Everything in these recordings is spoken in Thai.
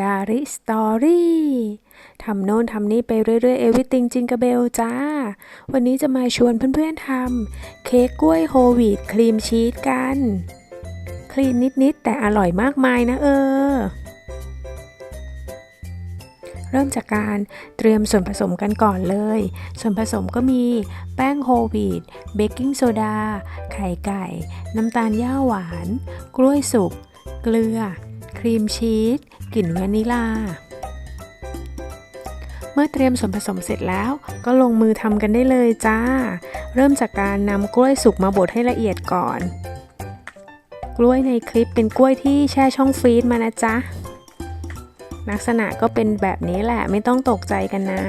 ดาริสตอรี่ทำโน่นทำนี่ไปเรื่อยๆเอวิติงจิงกะเบลจ้า วันนี้จะมาชวนเพื่อนๆทำเค้กกล้วยโฮวีตครีมชีสกัน คลีนนิดๆ แต่อร่อยมากมายนะเออ เริ่มจากการเตรียมส่วนผสมกันก่อนเลย ส่วนผสมก็มีแป้งโฮวีตเบกกิ้งโซดา ไข่ไก่ น้ำตาลย่าหวาน กล้วยสุก เกลือ ครีมชีสกลิ่นวานิลา เมื่อเตรียมส่วนผสมเสร็จแล้วก็ลงมือทำกันได้เลยจ้า เริ่มจากการนำกล้วยสุกมาบดให้ละเอียดก่อน กล้วยในคลิปเป็นกล้วยที่แช่ช่องฟรีซมานะจ๊ะ ลักษณะก็เป็นแบบนี้แหละไม่ต้องตกใจกันนะ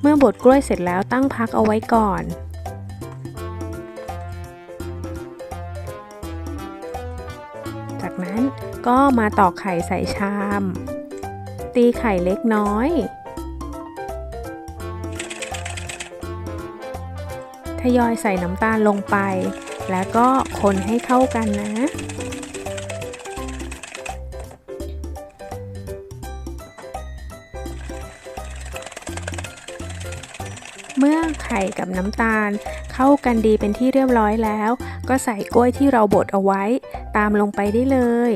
เมื่อบดกล้วยเสร็จแล้วตั้งพักเอาไว้ก่อน นั้น ก็มาตอกไข่ใส่ชาม ตีไข่เล็กน้อย ทยอยใส่น้ำตาลลงไป แล้วก็คนให้เข้ากันนะ เมื่อไข่กับน้ำตาล เข้ากันดีเป็นที่เรียบร้อยแล้ว ก็ใส่กล้วยที่เราบดเอาไว้ ตามลงไปได้เลย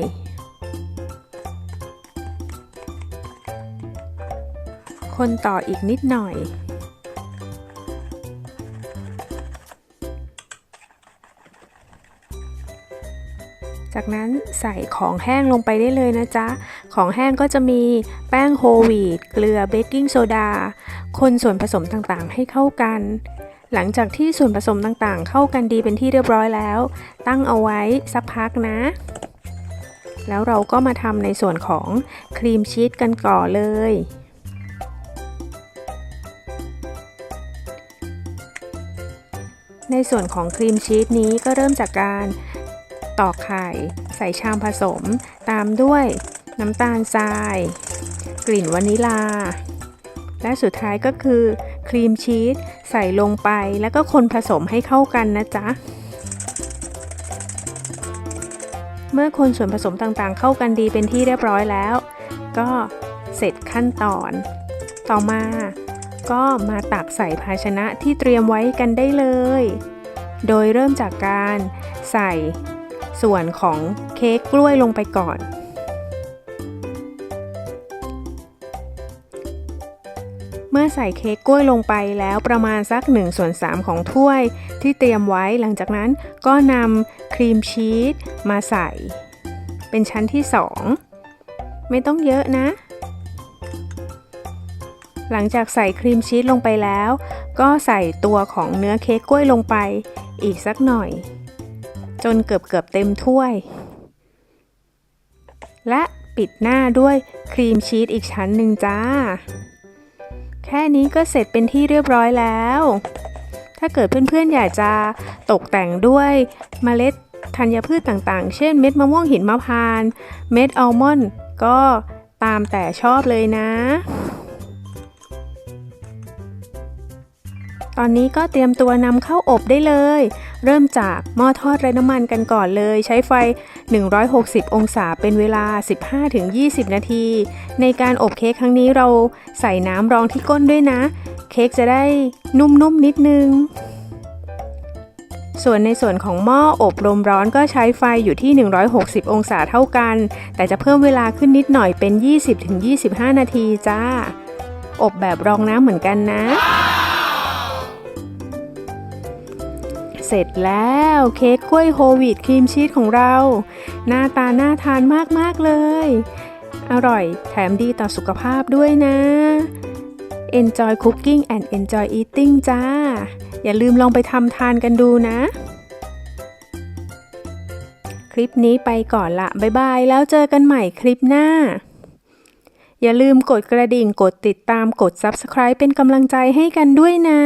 คนต่ออีกนิดหน่อย จากนั้นใส่ของแห้งลงไปได้เลยนะจ๊ะ ของแห้งก็จะมีแป้งโฮลวีตเกลือเบกกิ้งโซดา คนส่วนผสมต่างๆ ให้เข้ากัน หลังจากที่ส่วนผสมต่างๆ เข้ากันดีเป็นที่เรียบร้อยแล้ว ตั้งเอาไว้สักพักนะ แล้วเราก็มาทำในส่วนของครีมชีสกันก่อนเลยในส่วนของครีมชีสนี้ก็เริ่มจากการ ตอกไข่ ใส่ชามผสม ตามด้วยน้ำตาลทราย กลิ่นวานิลา และสุดท้ายก็คือครีมชีสใส่ลงไปแล้วก็คนผสมให้เข้ากันนะจ๊ะ เมื่อคนส่วนผสมต่างๆ เข้ากันดีเป็นที่เรียบร้อยแล้ว ก็เสร็จขั้นตอน ต่อมา ก็มาตักใส่ภาชนะที่เตรียมไว้กันได้เลย โดยเริ่มจากการใส่ ส่วนของเค้กกล้วยลงไปก่อน เมื่อใส่เค้กกล้วยลงไปแล้วประมาณสัก1ส่วน3ของถ้วยที่เตรียมไว้หลังจากนั้นก็นำครีมชีสมาใส่ เป็นชั้นที่ 2 ไม่ต้องเยอะนะหลังจากใส่ครีมชีสลงไปแล้ว ก็ใส่ตัวของเนื้อเค้กกล้วยลงไปอีกสักหน่อย จนเกือบเกือบเต็มถ้วย และปิดหน้าด้วยครีมชีสอีกชั้นหนึ่งจ้า แค่นี้ก็เสร็จเป็นที่เรียบร้อยแล้ว ถ้าเกิดเพื่อนๆอยากจะตกแต่งด้วยเมล็ดธัญพืชต่างๆ เช่นเม็ดมะม่วงหินมะพาน เม็ดอัลมอนด์ก็ตามแต่ชอบเลยนะ ตอนนี้ก็เตรียมตัวนำเข้าอบได้เลย เริ่มจากหม้อทอดไร้น้ำมันกันก่อนเลย ใช้ไฟ 160 องศาเป็นเวลา 15-20 นาที ในการอบเค้กครั้งนี้เราใส่น้ำรองที่ก้นด้วยนะ เค้กจะได้นุ่มๆนนิดนึง ส่วนในส่วนของหม้ออบลมร้อนก็ใช้ไฟอยู่ที่ 160 องศาเท่ากัน แต่จะเพิ่มเวลาขึ้นนิดหน่อยเป็น 20-25 นาทีจ้า อบแบบรองน้ำเหมือนกันนะ สร็จแล้วเค้กกล้วยโฮวีตครีมชีสของเรา หน้าตาน่าทานมาก ๆ เลย อร่อยแถมดีต่อสุขภาพด้วยนะ Enjoy cooking and enjoy eating จ้า อย่าลืมลองไปทำทานกันดูนะ คลิปนี้ไปก่อนละบ๊ายบาย แล้วเจอกันใหม่คลิปหน้า อย่าลืมกดกระดิ่งกดติดตามกด Subscribe เป็นกำลังใจให้กันด้วยนะ